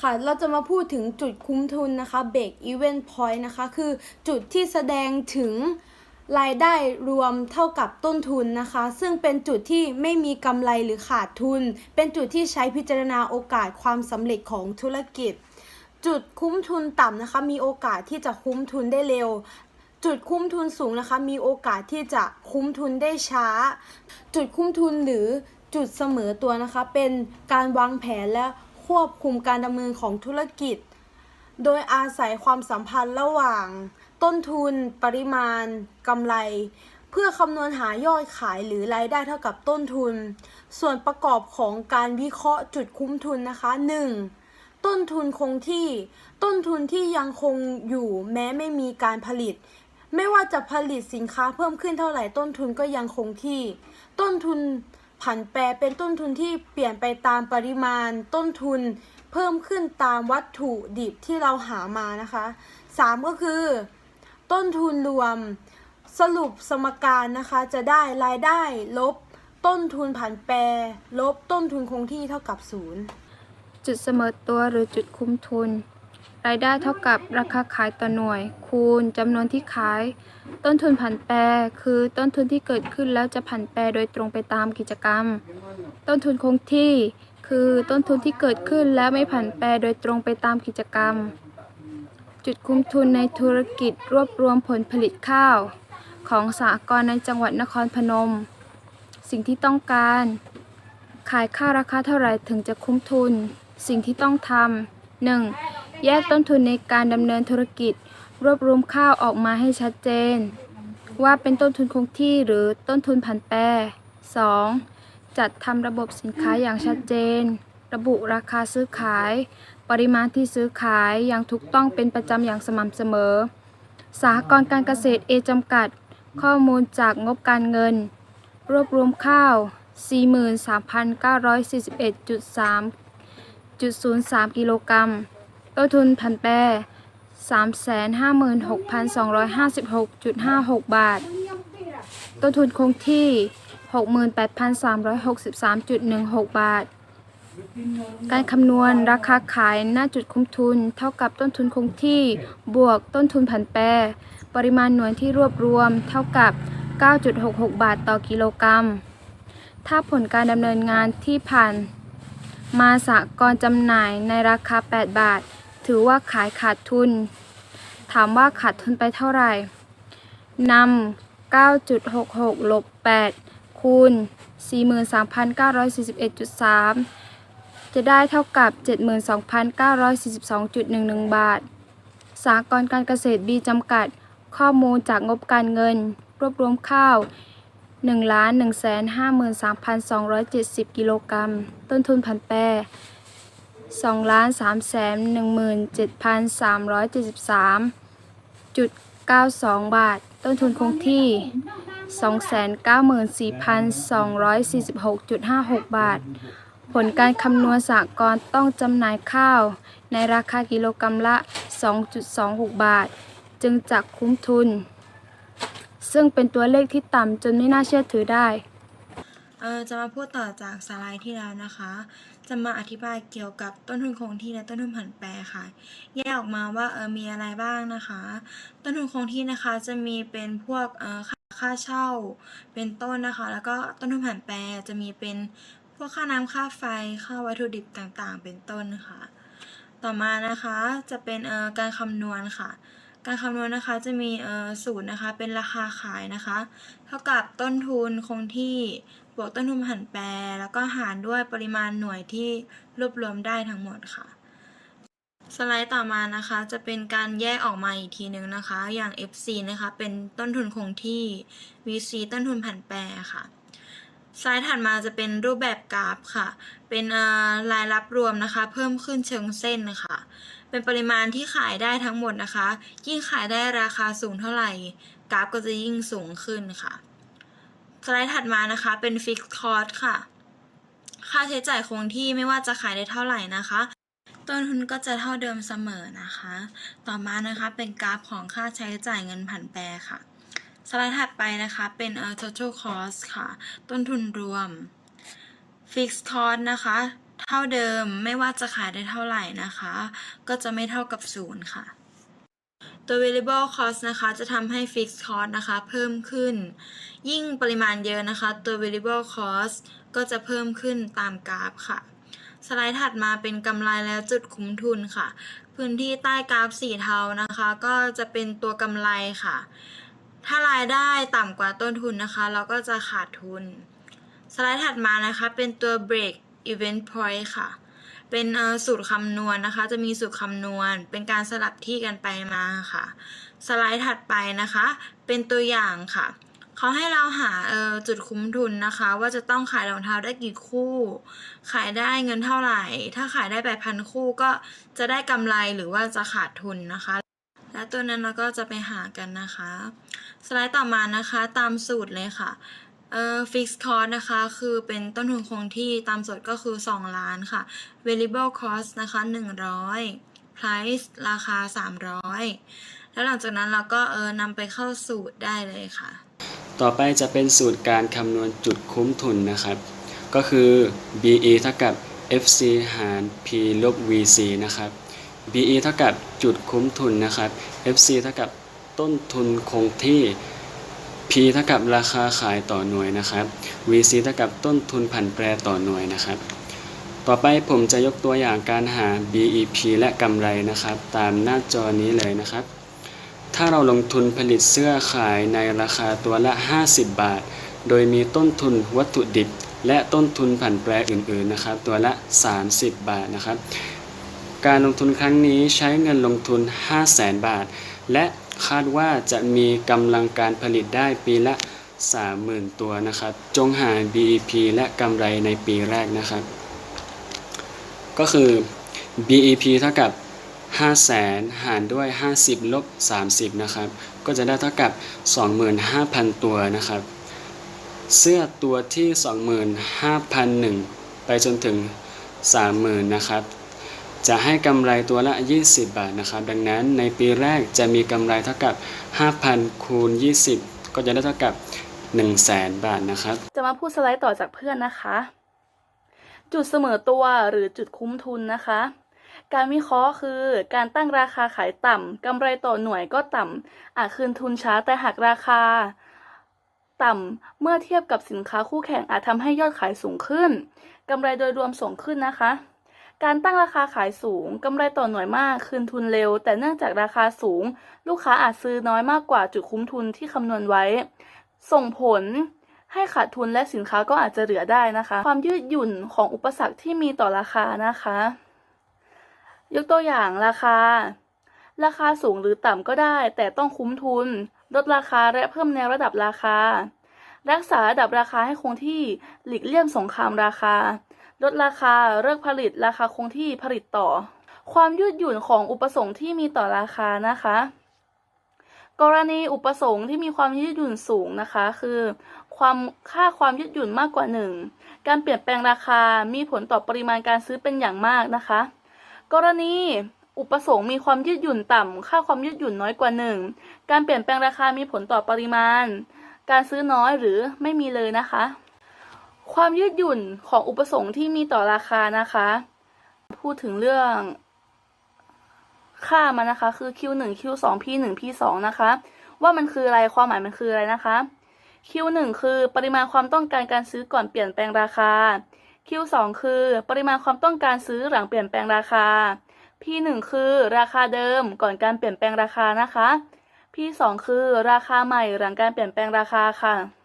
ค่ะ เราจะมาพูดถึงจุดคุ้มทุนนะคะ break even point นะคะ คือจุดที่แสดงถึงรายได้รวมเท่ากับต้นทุนนะคะ ซึ่งเป็นจุดที่ไม่มีกำไรหรือขาดทุน เป็นจุดที่ใช้พิจารณาโอกาสความสำเร็จของธุรกิจ จุดคุ้มทุนต่ำนะคะ มีโอกาสที่จะคุ้มทุนได้เร็ว จุดคุ้มทุนสูงนะคะ มีโอกาสที่จะคุ้มทุนได้ช้า จุดคุ้มทุนหรือจุดเสมอตัวนะคะ เป็นการวางแผนและ ควบคุมการดำเนินของธุรกิจ โดยอาศัยความสัมพันธ์ระหว่าง ต้นทุน ปริมาณกำไร เพื่อคำนวณหายอดขายหรือรายได้เท่ากับต้นทุน ส่วนประกอบของการวิเคราะห์จุดคุ้มทุนนะคะ 1. ต้นทุนคงที่ ต้นทุนที่ยังคงอยู่แม้ไม่มีการผลิตไม่ว่าจะผลิตสินค้าเพิ่มขึ้นเท่าไหร่ต้นทุนก็ยังคงที่ ต้นทุน ผันแปรเป็นต้นทุนที่เปลี่ยนไปตามปริมาณต้นทุนเพิ่มขึ้นตามวัตถุดิบที่เราหามานะคะ 3 ก็คือ ต้นทุนรวมสรุปสมการนะคะจะได้รายได้ลบต้นทุนผันแปร ลบต้นทุนคงที่เท่ากับศูนย์จุดเสมอตัวหรือจุดคุ้มทุน รายได้เท่ากับราคาขายต่อหน่วย คูณจำนวนที่ขาย ต้นทุนผันแปรคือต้นทุนที่เกิดขึ้นแล้วจะผันแปรโดยตรงไปตามกิจกรรม ต้นทุนคงที่ คือต้นทุนที่เกิดขึ้นแล้วไม่ผันแปรโดยตรงไปตามกิจกรรม จุดคุ้มทุนในธุรกิจรวบรวมผลผลิตข้าว ของสหกรณ์ในจังหวัดนครพนม สิ่งที่ต้องการ ขายข้าวราคาเท่าไหร่ถึงจะคุ้มทุน สิ่งที่ต้องทำ 1. แยกต้นทุนในการดำเนินธุรกิจ รวบรวมข้าวออกมาให้ชัดเจน ว่าเป็นต้นทุนคงที่หรือต้นทุนผันแปร 2. จัดทำระบบสินค้าอย่างชัดเจน ระบุราคาซื้อขาย ปริมาณที่ซื้อขายอย่างถูกต้องเป็นประจำอย่างสม่ำเสมอ สหกรณ์การเกษตรเอจำกัด ข้อมูลจากงบการเงิน รวบรวมข้าว 43,941.3.03 กิโลกรัม ต้นทุนผันแปร 356,256.56 บาท ต้นทุนคงที่ 68,363.16 บาท การคำนวณราคาขายหน้าจุดคุ้มทุน เท่ากับต้นทุนคงที่บวกต้นทุนผันแปร ปริมาณหน่วยที่รวบรวมเท่ากับ 9.66 บาทต่อกิโลกรัม ถ้าผลการดำเนินงานที่ผ่านมาสากรจำหน่ายในราคา 8 บาท ถือว่าขายขาดทุน ถามว่าขาดทุนไปเท่าไหร่นำ9.66ลบ8คูณ 43,941.3 จะได้เท่ากับ 72,942.11 บาท สากรการเกษตรบีจำกัด ข้อมูลจากงบการเงิน รวบรวมข้าว1 1 5 3 2 7 0 กิโลกรัม ต้นทุนผันแปร 2 3 1 7 3 7 3จุด92 บาท ต้นทุนคงที่ 294,246.56 บาท ผลการคำนวณสากรณ์ต้องจำหน่ายข้าว ในราคากิโลกรัมละ 2.26 บาท จึงจะคุ้มทุน ซึ่งเป็นตัวเลขที่ต่ำจนไม่น่าเชื่อถือได้ จะมาพูดต่อจากสไลด์ที่แล้วนะคะ จะมาอธิบายเกี่ยวกับต้นทุนคงที่และต้นทุนผันแปรค่ะ แยกออกมาว่าเออมีอะไรบ้างนะคะ ต้นทุนคงที่นะคะจะมีเป็นพวกเออค่าค่าเช่าเป็นต้นนะคะ แล้วก็ต้นทุนผันแปรจะมีเป็นพวกค่าน้ำค่าไฟค่าวัตถุดิบต่างๆ เป็นต้นค่ะ ต่อมานะคะจะเป็นเออการคำนวณค่ะการคำนวณนะคะจะมีสูตรนะคะเป็นราคาขายนะคะ เท่ากับต้นทุนคงที่ บวกต้นทุนผันแปร แล้วก็หารด้วยปริมาณหน่วยที่รวบรวมได้ทั้งหมดค่ะ สไลด์ต่อมานะคะจะเป็นการแยกออกมาอีกทีหนึ่งนะคะ อย่าง FC นะคะเป็นต้นทุนคงที่ VC ต้นทุนผันแปรค่ะสไลด์ถัดมาจะเป็นรูปแบบกราฟค่ะ เป็นรายรับรวมนะคะ เพิ่มขึ้นเชิงเส้นนะคะเป็นปริมาณที่ขายได้ทั้งหมดนะคะ ยิ่งขายได้ราคาสูงเท่าไหร่ กราฟก็จะยิ่งสูงขึ้นค่ะ ไลด์ถัดมานะคะเป็น Fixed Cost ค่ะ ค่าใช้จ่ายคงที่ไม่ว่าจะขายได้เท่าไหร่นะคะ ต้นทุนก็จะเท่าเดิมเสมอนะคะ ต่อมานะคะเป็นกราฟของค่าใช้จ่ายเงินผันแปรค่ะ สไลด์ถัดไปนะคะเป็นเอ่อ total cost ค่ะ ต้นทุนรวม fixed cost นะคะ เท่าเดิมไม่ว่าจะขายได้เท่าไหร่นะคะ ก็จะไม่เท่ากับศูนย์ค่ะ ตัว variable cost นะคะจะทำให้ fixed cost นะคะเพิ่มขึ้น ยิ่งปริมาณเยอะนะคะ ตัว variable cost ก็จะเพิ่มขึ้นตามกราฟค่ะ สไลด์ถัดมาเป็นกำไรแล้วจุดคุ้มทุนค่ะ พื้นที่ใต้กราฟสีเทานะคะ ก็จะเป็นตัวกำไรค่ะ ถ้ารายได้ต่ำกว่าต้นทุนนะคะ เราก็จะขาดทุน สไลด์ถัดมานะคะเป็นตัว break event point ค่ะ เป็นสูตรคำนวณนะคะ จะมีสูตรคำนวณ เป็นการสลับที่กันไปมาค่ะ สไลด์ถัดไปนะคะ เป็นตัวอย่างค่ะเขาให้เราหาจุดคุ้มทุนนะคะ ว่าจะต้องขายรองเท้าได้กี่คู่ ขายได้เงินเท่าไหร่ ถ้าขายได้แปดพันคู่ก็จะได้กำไรหรือว่าจะขาดทุนนะคะ และตัวนั้นเราก็จะไปหากันนะคะ สไลด์ต่อมานะคะ ตามสูตรเลยค่ะ เอ่อ fixed cost นะคะ คือเป็นต้นทุนคงที่ตามสูตรก็คือ 2 ล้านค่ะ variable cost นะคะ 100 price ราคา 300 แล้วหลังจากนั้นเราก็เออนำไปเข้าสูตรได้เลยค่ะ ต่อไปจะเป็นสูตรการคำนวณจุดคุ้มทุนนะครับ ก็คือ BE เท่ากับ FC หาร P ลบ VC นะครับ BE เท่ากับจุดคุ้มทุนนะครับ FC เท่ากับต้นทุนคงที่ P เท่ากับราคาขายต่อหน่วยนะครับ VC เท่ากับต้นทุนผันแปรต่อหน่วยนะครับ ต่อไปผมจะยกตัวอย่างการหา BEP และกำไรนะครับ ตามหน้าจอนี้เลยนะครับ ถ้าเราลงทุนผลิตเสื้อขายในราคาตัวละ 50 บาท โดยมีต้นทุนวัตถุดิบ และต้นทุนผันแปรอื่นๆนะครับ ตัวละ 30 บาทนะครับ การลงทุนครั้งนี้ใช้เงินลงทุน 500,000 บาท และ คาดว่าจะมีกำลังการผลิตได้ปีละ 30,000 ตัวนะครับ จงหา BEP และกำไรในปีแรกนะครับ ก็คือ BEP เท่ากับ 500,000 หารด้วย 50 ลบ 30 นะครับ ก็จะได้เท่ากับ 25,000 ตัวนะครับ เสื้อตัวที่ 25,001 ไปจนถึง 30,000 นะครับ จะให้กำไรตัวละ 20 บาทนะครับ ดังนั้นในปีแรกจะมีกำไรเท่ากับ 5,000 คูณ 20 ก็จะได้เท่ากับ 100,000บาทนะครับ จะมาพูดสไลด์ต่อจากเพื่อนนะคะ จุดเสมอตัวหรือจุดคุ้มทุนนะคะ การวิเคราะห์คือการตั้งราคาขายต่ำกำไรต่อหน่วยก็ต่ำอาจคืนทุนช้าแต่หากราคาต่ำเมื่อเทียบกับสินค้าคู่แข่งอาจทำให้ยอดขายสูงขึ้นกำไรโดยรวมสูงขึ้นนะคะ การตั้งราคาขายสูงกำไรต่อหน่วยมากคืนทุนเร็ว แต่เนื่องจากราคาสูง ลูกค้าอาจซื้อน้อยมากกว่าจุดคุ้มทุนที่คำนวณไว้ ส่งผลให้ขาดทุนและสินค้าก็อาจจะเหลือได้นะคะ ความยืดหยุ่นของอุปสรรคที่มีต่อราคานะคะ ยกตัวอย่างราคา ราคาสูงหรือต่ำก็ได้ แต่ต้องคุ้มทุน ลดราคาและเพิ่มแนวระดับราคา รักษาระดับราคาให้คงที่หลีกเลี่ยงสงครามราคา ลดราคาเลิกผลิตราคาคงที่ผลิตต่อ ความยืดหยุ่นของอุปสงค์ที่มีต่อราคานะคะ กรณีอุปสงค์ที่มีความยืดหยุ่นสูงนะคะ คือความค่าความยืดหยุ่นมากกว่า 1 การเปลี่ยนแปลงราคามีผลต่อปริมาณการซื้อเป็นอย่างมากนะคะ กรณีอุปสงค์มีความยืดหยุ่นต่ำ ค่าความยืดหยุ่นน้อยกว่า 1 การเปลี่ยนแปลงราคามีผลต่อปริมาณ การซื้อน้อยหรือไม่มีเลยนะคะ ความยืดหยุ่นของอุปสงค์ที่มีต่อราคานะคะ พูดถึงเรื่องค่ามันนะคะ คือ Q1 Q2 P1 P2 นะคะ ว่ามันคืออะไรความหมายมันคืออะไรนะคะ Q1 คือปริมาณความต้องการการซื้อก่อนเปลี่ยนแปลงราคา Q2 คือปริมาณความต้องการซื้อหลังเปลี่ยนแปลงราคา P1 คือราคาเดิมก่อนการเปลี่ยนแปลงราคานะคะ P2 คือราคาใหม่หลังการเปลี่ยนแปลงราคาค่ะ